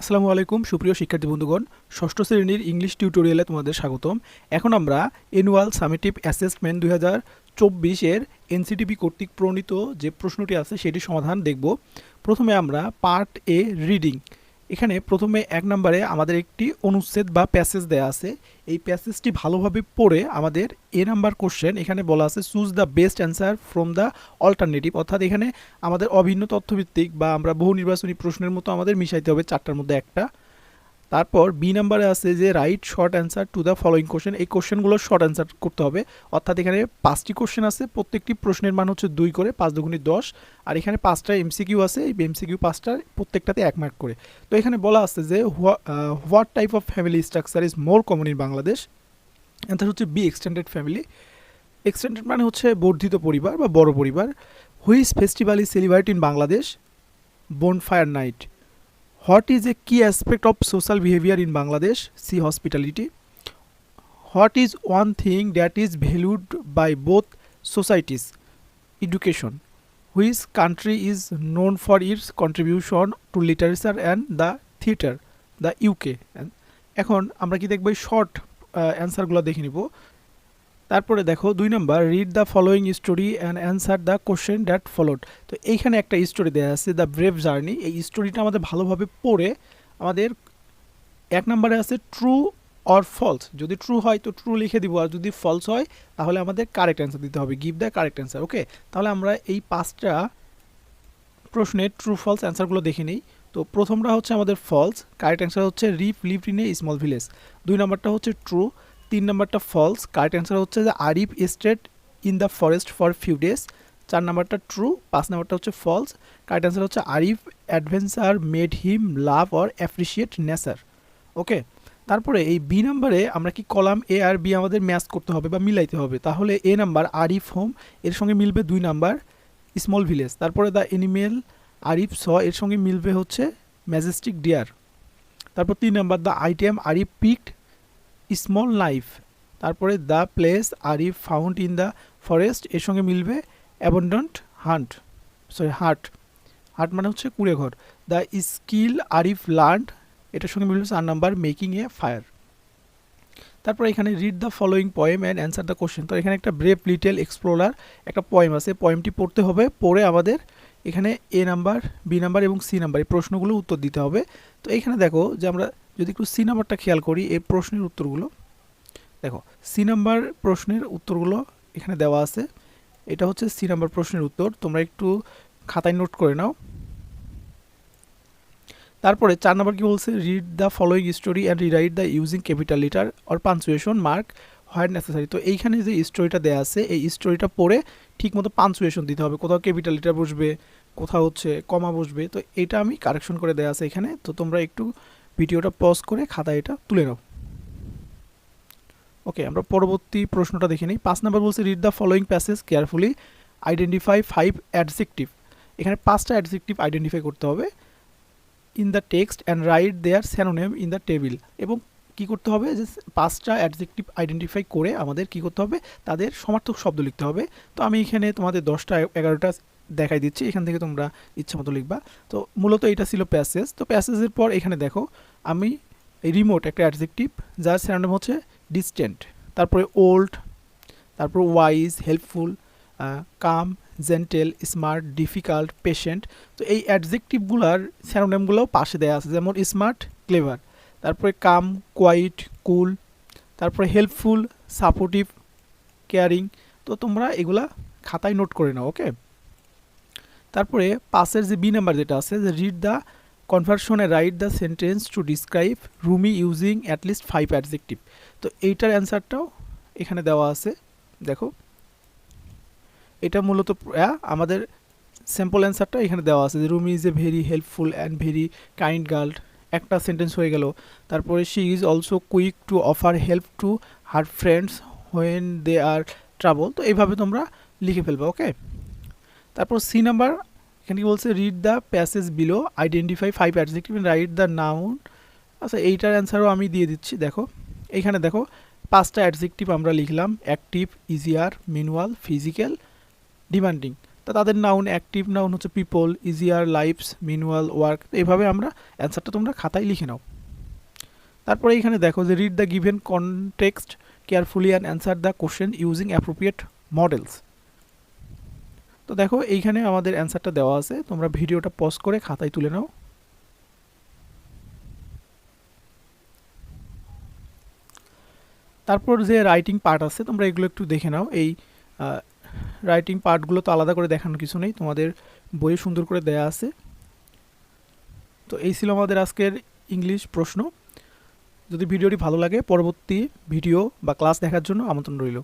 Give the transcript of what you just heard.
আসসালামু আলাইকুম, সুপ্রিয় শিক্ষার্থী বন্ধুগণ। ষষ্ঠ শ্রেণির ইংলিশ টিউটোরিয়ালে তোমাদের স্বাগতম। এখন আমরা অ্যানুয়াল সামেটিভ অ্যাসেসমেন্ট দুই হাজার চব্বিশের এনসিটিভি কর্তৃক প্রণীত যে প্রশ্নটি আছে সেটি সমাধান দেখব। প্রথমে আমরা পার্ট এ রিডিং এখানে প্রথমে এক নম্বরে আমাদের একটি অনুচ্ছেদ বা প্যাসেজ দেয়া আছে। এই প্যাসেজটি ভালোভাবে পড়ে আমাদের এ নাম্বার কোশ্চেন, এখানে বলা আছে choose the best answer from the alternative অর্থাৎ এখানে আমাদের অভিন্ন তথ্যভিত্তিক বা আমরা বহু নির্বাচনী প্রশ্নের মতো আমাদের মিশাইতে হবে, চারটার মধ্যে একটা। তারপর বি নাম্বারে আছে যে write short answer to the following question এই কোশ্চেনগুলো শর্ট অ্যান্সার করতে হবে। অর্থাৎ এখানে পাঁচটি কোশ্চেন আছে, প্রত্যেকটি প্রশ্নের মান হচ্ছে দুই করে, পাঁচ দুগুণি দশ। আর এখানে পাঁচটা এমসিকিউ আছে, এই এমসিকিউ পাঁচটা প্রত্যেকটাতে এক মার্ক করে। তো এখানে বলা আছে যে what type of family structure is more common in Bangladesh answer হচ্ছে বি এক্সটেন্ডেড ফ্যামিলি এক্সটেন্ডেড মানে হচ্ছে বর্ধিত পরিবার বা বড় পরিবার। Which festival is celebrated in Bangladesh bonfire night what is a key aspect of social behaviour in Bangladesh? C hospitality. What is one thing that is valued by both societies? Education. Which country is known for its contribution to literature and the theatre, the UK. এখন আমরা কি দেখব? Short অ্যান্সারগুলো দেখে নিব। তারপরে দেখো দুই নম্বর read the following story and answer the question that followed তো এইখানে একটা স্টোরি দেওয়া আছে দ্য ব্রেভ জার্নি এই স্টোরিটা আমাদের ভালোভাবে পড়ে আমাদের এক নম্বরে আছে ট্রু অর ফলস যদি ট্রু হয় তো ট্রু লিখে দিব, আর যদি ফলস হয় তাহলে আমাদের কারেক্ট অ্যান্সার দিতে হবে। Give the correct answer okay তাহলে আমরা এই পাঁচটা প্রশ্নের ট্রু ফলস অ্যান্সারগুলো দেখে নিই। তো প্রথমটা হচ্ছে আমাদের ফলস কারেক্ট অ্যান্সার হচ্ছে rip live in a small village দুই নম্বরটা হচ্ছে ট্রু তিন নম্বরটা ফলস কারেক্ট অ্যান্সার হচ্ছে যে Arif stayed in the forest for few days চার নাম্বারটা ট্রু পাঁচ নাম্বারটা হচ্ছে ফলস কারেক্ট অ্যান্সার হচ্ছে Arif adventure made him love or appreciate nature okay তারপরে এই বি নাম্বারে আমরা কি কলাম এ আর বি আমাদের ম্যাচ করতে হবে বা মিলাইতে হবে। তাহলে এ নাম্বার আরিফ হোম এর সঙ্গে মিলবে দুই নাম্বার স্মল ভিলেজ তারপরে দ্য এনিমেল আরিফ স এর সঙ্গে মিলবে হচ্ছে ম্যাজেস্টিক ডিয়ার তারপর তিন number the item Arif picked small life তারপরে the place Arif found in the forest এর সঙ্গে মিলবে abandoned hunt sorry hut hut মানে হচ্ছে কুড়ে ঘর দ্য স্কিল আরিফ লার্ন এটার সঙ্গে মিলবে চার নাম্বার মেকিং এ ফায়ার তারপর এখানে read the following poem and answer the question তো এখানে একটা ব্রেভ লিটেল এক্সপ্লোরার একটা পয়েম আছে। পয়েমটি পড়তে হবে, পড়ে আমাদের এখানে এ নাম্বার বি নাম্বার এবং সি নাম্বার এই প্রশ্নগুলো উত্তর দিতে হবে। তো এখানে দেখো যে আমরা যদি একটু সি নাম্বারটা খেয়াল করি, এই প্রশ্নের উত্তরগুলো, দেখো সি নাম্বার প্রশ্নের উত্তরগুলো এখানে দেওয়া আছে। এটা হচ্ছে সি নাম্বার প্রশ্নের উত্তর। তোমরা একটু খাতায় নোট করে নাও। তারপরে চার নম্বর কি বলছে? Read the following story and rewrite the using capital letter or punctuation mark what necessary তো এইখানে যে স্টোরিটা দেওয়া আছে, এই স্টোরিটা পড়ে ঠিকমতো পাঞ্চুয়েশন দিতে হবে। কোথাও ক্যাপিটাল লিটার বসবে, কোথাও হচ্ছে কমা বসবে। তো এটা আমি কারেকশন করে দেওয়া আছে এখানে। তো তোমরা একটু ভিডিওটা পজ করে খাতায় এটা তুলে নাও। ওকে আমরা পরবর্তী প্রশ্নটা দেখে নিই। পাঁচ নাম্বার বলছে read the following passage carefully identify five adjective এখানে পাঁচটা অ্যাডজেক্টিভ আইডেন্টিফাই করতে হবে in the text and write their synonym in the table এবং কি করতে হবে? যে পাঁচটা অ্যাডজেক্টিভ আইডেন্টিফাই করে আমাদের কি করতে হবে? তাদের সমার্থক শব্দ লিখতে হবে। তো আমি এখানে তোমাদের দশটা, এগারোটা দেখাই দিচ্ছি। এখান থেকে তোমরা ইচ্ছা মতো লিখবা। তো মূলত এটা ছিল প্যাসেজ তো প্যাসেজের পর এখানে দেখো আমি রিমোট একটা অ্যাডজেক্টিভ যার স্যানোনেম হচ্ছে ডিস্টেন্ট তারপরে ওল্ড তারপর wise helpful calm gentle smart difficult patient তো এই অ্যাডজেক্টিভগুলোর স্যানোনেমগুলোও পাশে দেওয়া আছে, যেমন স্মার্ট ক্লেভার তারপরে কাম কোয়াইট কুল তারপরে হেল্পফুল সাপোর্টিভ কেয়ারিং তো তোমরা এগুলা খাতায় নোট করে নাও ওকে তারপরে পাশের যে বি নাম্বার যেটা আছে, যে read the কনভার্সনে write the sentence to describe Rumi using at least five adjective তো এইটার অ্যান্সারটাও এখানে দেওয়া আছে, দেখো। এটা মূলত আমাদের স্যাম্পল অ্যান্সারটা এখানে দেওয়া আছে যে Rumi is a very helpful and very kind girl একটা সেন্টেন্স হয়ে গেল। তারপরে she is also quick to offer help to her friends when they are travel তো এইভাবে তোমরা লিখে ফেলবে ওকে তারপর সি নাম্বার এখানে কি বলছে read the passage below identify five adjective write the noun আচ্ছা এইটার অ্যান্সারও আমি দিয়ে দিচ্ছি, দেখো। এইখানে দেখো, পাঁচটা অ্যাডজেক্টিভ আমরা লিখলাম active easier manual physical demanding তা তাদের নাউন অ্যাক্টিভ নাউন হচ্ছে people easier lives manual work এইভাবে আমরা অ্যান্সারটা তোমরা খাতায় লিখে নাও। তারপরে এখানে দেখো যে read the given context carefully and answer the question using appropriate modals তো দেখো, এইখানে আমাদের অ্যান্সারটা দেওয়া আছে। তোমরা ভিডিওটা পজ করে খাতায় তুলে নাও। তারপর যে রাইটিং পার্ট আছে, তোমরা এগুলো একটু দেখে নাও। এই রাইটিং পার্টগুলো তো আলাদা করে দেখানোর কিছু নেই। তোমাদের বইয়ে সুন্দর করে দেয়া আছে। তো এই ছিল আমাদের আজকের ইংলিশ প্রশ্ন। যদি ভিডিওটি ভালো লাগে, পরবর্তী ভিডিও বা ক্লাস দেখার জন্য আমন্ত্রণ রইল।